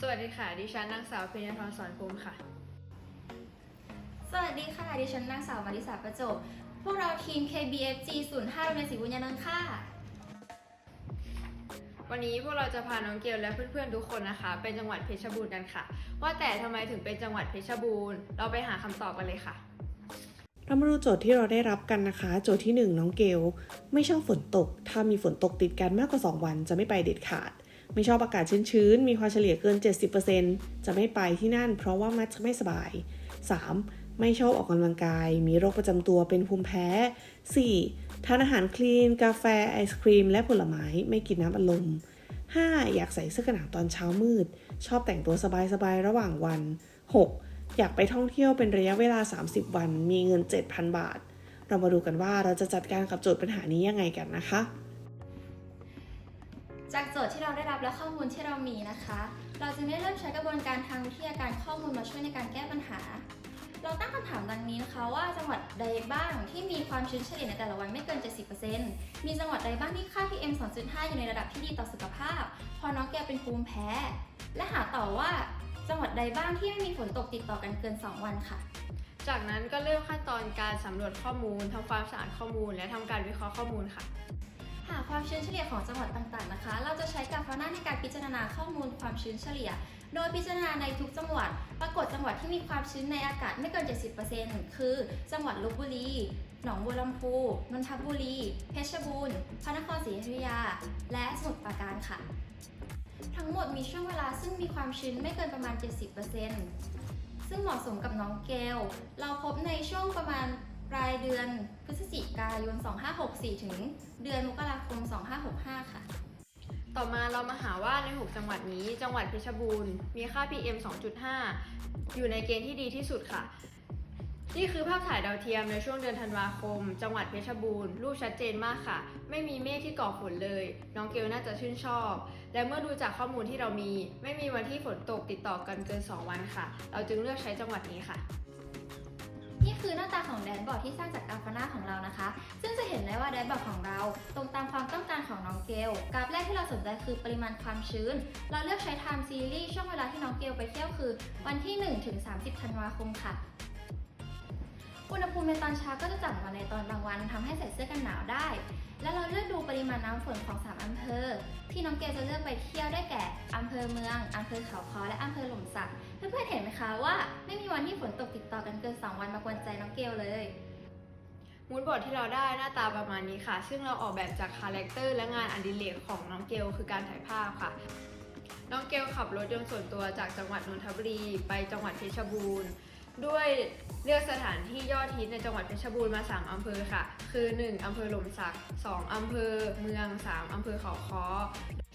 สวัสดีค่ะ ดิฉันนางสาวเพ็ญญาธรสอนภูมิค่ะ สวัสดีค่ะ ดิฉันนางสาวมาริสาประจบ พวกเราทีม KBFG 05โรงเรียนศรีบุญญานนท์ค่ะ วันนี้พวกเราจะพาน้องเกลและเพื่อนๆทุกคนนะคะ ไปจังหวัดเพชรบูรณ์กันค่ะ ว่าแต่ทำไมถึงเป็นจังหวัดเพชรบูรณ์ เราไปหาคำตอบกันเลยค่ะ เรามาดูโจทย์ที่เราได้รับกันนะคะ โจทย์ที่ 1 น้องเกล ไม่ชอบฝนตก ถ้ามีฝนตกติดกันมากกว่า 2 วันจะไม่ไปเด็ดขาด ไม่ชอบอากาศชื้นๆ มีความเฉลี่ยเกิน 70%จะไม่ไปที่นั่น เพราะว่ามักจะไม่สบาย 3. ไม่ชอบออกกำลังกาย มีโรคประจำตัวเป็นภูมิแพ้ 4. ทานอาหารคลีน กาแฟ ไอศครีม และผลไม้ ไม่กินน้ำอัดลม 5. อยากใส่เสื้อกันหนาวตอนเช้ามืด ชอบแต่งตัวสบายๆ ระหว่างวัน 6. อยากไปท่องเที่ยวเป็นระยะเวลา 30 วัน มีเงิน 7,000 บาท เรามาดูกันว่าเราจะจัดการกับโจทย์ปัญหานี้ยังไงกันนะคะ จากโจทย์ที่เราได้รับและข้อมูลที่เรามีนะคะ เราจึงได้เริ่มใช้กระบวนการทางวิทยาการข้อมูลมาช่วยในการแก้ปัญหา เราตั้งคำถามดังนี้นะคะว่าจังหวัดใดบ้างที่มีความชื้นเฉลี่ยในแต่ละวันไม่เกิน 70%มีจังหวัดใดบ้างที่ค่า PM 2.5 อยู่ในระดับที่ดีต่อสุขภาพ พอน้องแกเป็นภูมิแพ้ และหาต่อว่าจังหวัดใดบ้างที่ไม่มีฝนตกติดต่อกันเกิน 2 วันค่ะ จากนั้นก็เริ่มขั้นตอนการสำรวจข้อมูลทำความสะอาดข้อมูล และทำการวิเคราะห์ข้อมูลค่ะ หาความชื้นเฉลี่ยของจังหวัดต่างๆนะคะ เราจะใช้กราฟหน้าในการพิจารณาข้อมูลความชื้นเฉลี่ย โดยพิจารณาในทุกจังหวัด ปรากฏจังหวัดที่มีความชื้นในอากาศไม่เกิน 70%คือ จังหวัดลบบุรี หนองบัวลำพู นนทบุรี เพชรบูรณ์ พระนครศรีอยุธยา และสมุทรปราการค่ะ ทั้งหมดมีช่วงเวลาซึ่งมีความชื้นไม่เกินประมาณ 70%ซึ่งเหมาะสมกับน้องเกล เราพบในช่วงประมาณ ปลายเดือนพฤศจิกายน 2564 ถึง เดือนมกราคม 2565 ค่ะ ต่อมาเรามาหาว่าใน 6 จังหวัดนี้จังหวัดเพชรบูรณ์มีค่า PM 2.5 อยู่ในเกณฑ์ที่ดีที่สุดค่ะ นี่คือภาพถ่ายดาวเทียมในช่วงเดือนธันวาคม จังหวัดเพชรบูรณ์รูปชัดเจนมากค่ะ ไม่มีเมฆที่ก่อฝนเลย น้องเกลน่าจะชื่นชอบ และเมื่อดูจากข้อมูลที่เรามี ไม่มีวันที่ฝนตกติดต่อกันเกิน 2 วันค่ะ เราจึงเลือกใช้จังหวัดนี้ค่ะ นี่คือหน้าตาของแดนบอร์ดที่สร้างจากกราฟนาของเรานะคะ ซึ่งจะเห็นได้ว่าแดนบอร์ดของเราตรงตามความต้องการของน้องเกลกราฟแรกที่เราสนใจคือปริมาณความชื้น เราเลือกใช้ไทม์ซีรีส์ช่วงเวลาที่น้องเกลไปเที่ยวคือ วันที่1ถึง30 ธันวาคมค่ะอุณหภูมิในตอนเช้าก็จะจับมาในตอนกลางวันทำให้ใส่เสื้อกันหนาวได้ และเราเลือกดูปริมาณน้ำฝนของ 3 อำเภอ ที่น้องเกลจะเลือกไปเที่ยวได้แก่ อำเภอเมือง อำเภอเขาคอและอำเภอหล่มสัก เพื่อนๆเห็นไหมคะว่า ไม่มีวันที่ฝนตกติดต่อกันเกิน 2 วันมากวนใจน้องเกลเลย มูดบอร์ดที่เราได้หน้าตาประมาณนี้ค่ะ ซึ่งเราออกแบบจากคาแรคเตอร์และงานอดิเรกของน้องเกลคือการถ่ายภาพค่ะ น้องเกลขับรถยนต์ส่วนตัวจากจังหวัดนนทบุรี ไปจังหวัดเพชรบูรณ์ ด้วยเลือกสถานที่ยอดฮิตในจังหวัดเพชรบูรณ์มา 3 อำเภอค่ะ คือ 1 อำเภอหล่มสัก 2 อำเภอเมือง 3 อำเภอเขาค้อ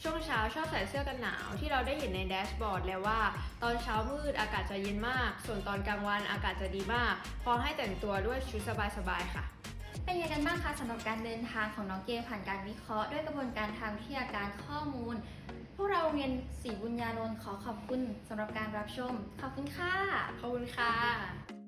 ช่วงเช้าชอบใส่เสื้อกันหนาวที่เราได้เห็นในแดชบอร์ดแล้วว่า ตอนเช้ามืดอากาศจะเย็นมาก ส่วนตอนกลางวันอากาศจะดีมาก พอให้แต่งตัวด้วยชุดสบายๆค่ะเป็นยังไงกันบ้างคะสำหรับการเดินทางของน้องเกลผ่านการวิเคราะห์ด้วยกระบวนการทางวิทยาการข้อมูล พวกเราโรงเรียนศรีบุญญานนท์ขอขอบคุณสำหรับการรับชม ขอบคุณค่ะ ขอบคุณค่ะ